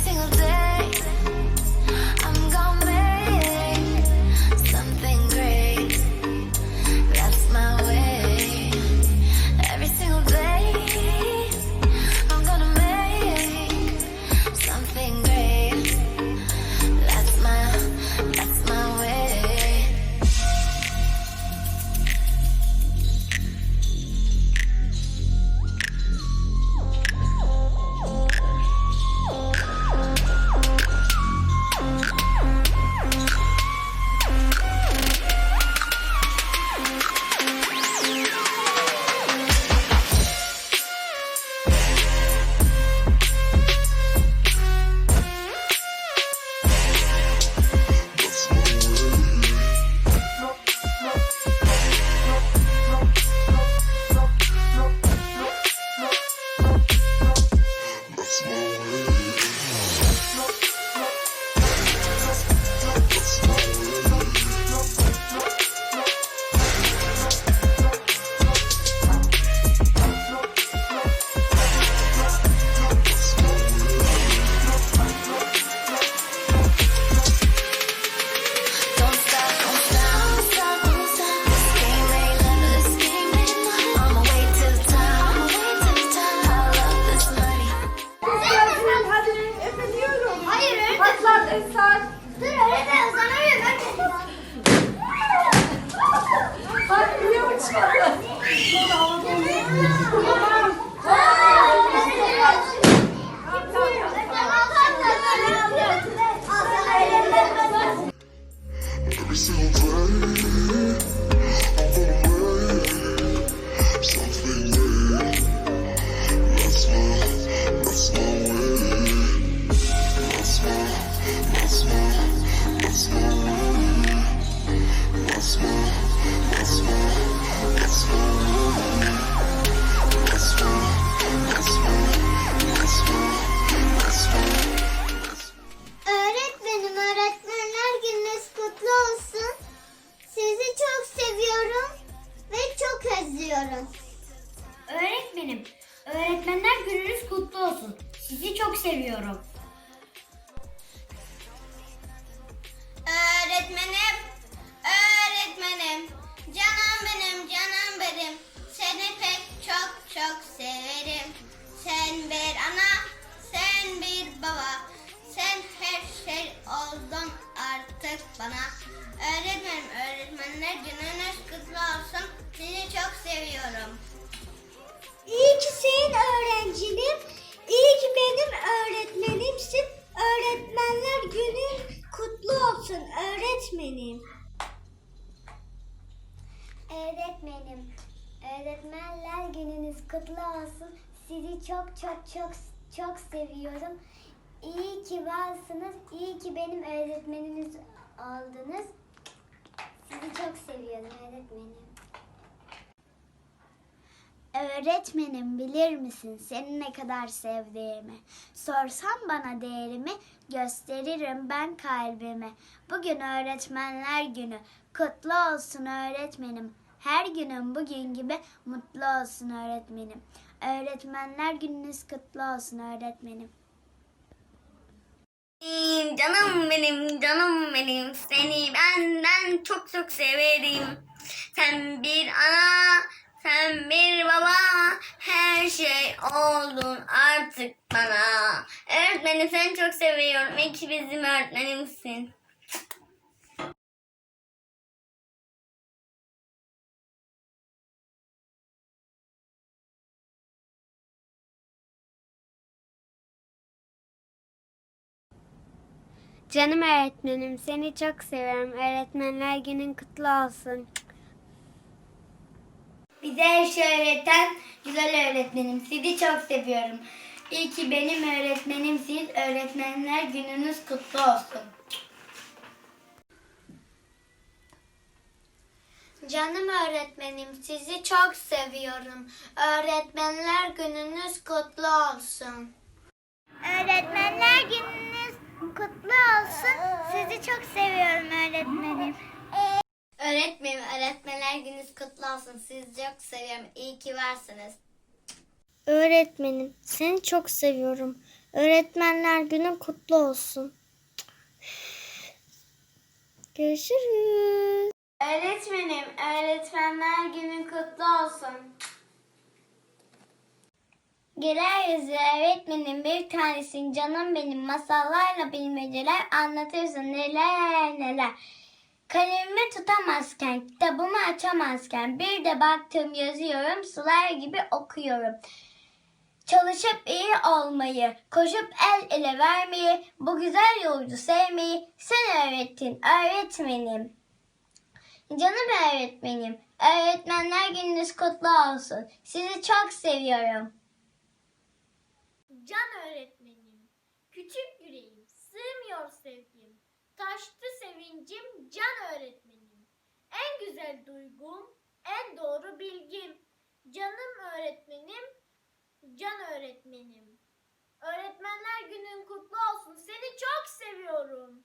single day. Esar. Dur öğretmen uzanamıyorum. Hadi niye uçmadın? Özlüyorum. Öğretmenim, öğretmenler gününüz kutlu olsun. Sizi çok seviyorum. Öğretmenim, öğretmenim, canım benim, canım benim. Seni pek çok çok severim. Sen bir ana, sen bir baba. Sen her şey oldun artık bana. Öğretmenim, öğretmenler gününüz kutlu olsun. Sizi çok seviyorum. İyi ki senin öğrencinim, iyi ki benim öğretmenimsin. Öğretmenler günün kutlu olsun öğretmenim. Öğretmenim, öğretmenler gününüz kutlu olsun. Sizi çok çok çok çok seviyorum. İyi ki varsınız, iyi ki benim öğretmeniniz oldunuz. Sizi çok seviyorum öğretmenim. Öğretmenim bilir misin seni ne kadar sevdiğimi? Sorsan bana değerimi gösteririm ben kalbimi. Bugün öğretmenler günü. Kutlu olsun öğretmenim. Her günün bugün gibi mutlu olsun öğretmenim. Öğretmenler gününüz kutlu olsun öğretmenim. Canım benim, canım benim. Seni benden çok çok severim. Sen bir ana, sen bir baba. Her şey oldun artık bana. Öğretmenim seni çok seviyorum. İyi ki bizim öğretmenimsin. Canım öğretmenim seni çok seviyorum. Öğretmenler günün kutlu olsun. Bize her şey öğreten güzel öğretmenim. Sizi çok seviyorum. İyi ki benim öğretmenimsiniz. Öğretmenler gününüz kutlu olsun. Canım öğretmenim sizi çok seviyorum. Öğretmenler gününüz kutlu olsun. Öğretmenler gününüz kutlu olsun. Sizi çok seviyorum öğretmenim. Öğretmenim öğretmenler gününüz kutlu olsun. Sizi çok seviyorum. İyi ki varsınız. Öğretmenim seni çok seviyorum. Öğretmenler günün kutlu olsun. Görüşürüz. Öğretmenim, öğretmenler günün kutlu olsun. Güler yüzlü öğretmenim bir tanesin canım benim masallarla bilmeceler anlatıyorsun neler neler. Kalemimi tutamazken, kitabımı açamazken bir de baktım yazıyorum sular gibi okuyorum. Çalışıp iyi olmayı, koşup el ele vermeyi, bu güzel yolcu sevmeyi sen öğrettin öğretmenim. Canım öğretmenim, öğretmenler gününüz kutlu olsun. Sizi çok seviyorum. Can öğretmenim, küçük yüreğim, sığmıyor sevgim, taştı sevincim can öğretmenim. En güzel duygum, en doğru bilgim, canım öğretmenim, can öğretmenim. Öğretmenler günün kutlu olsun, seni çok seviyorum.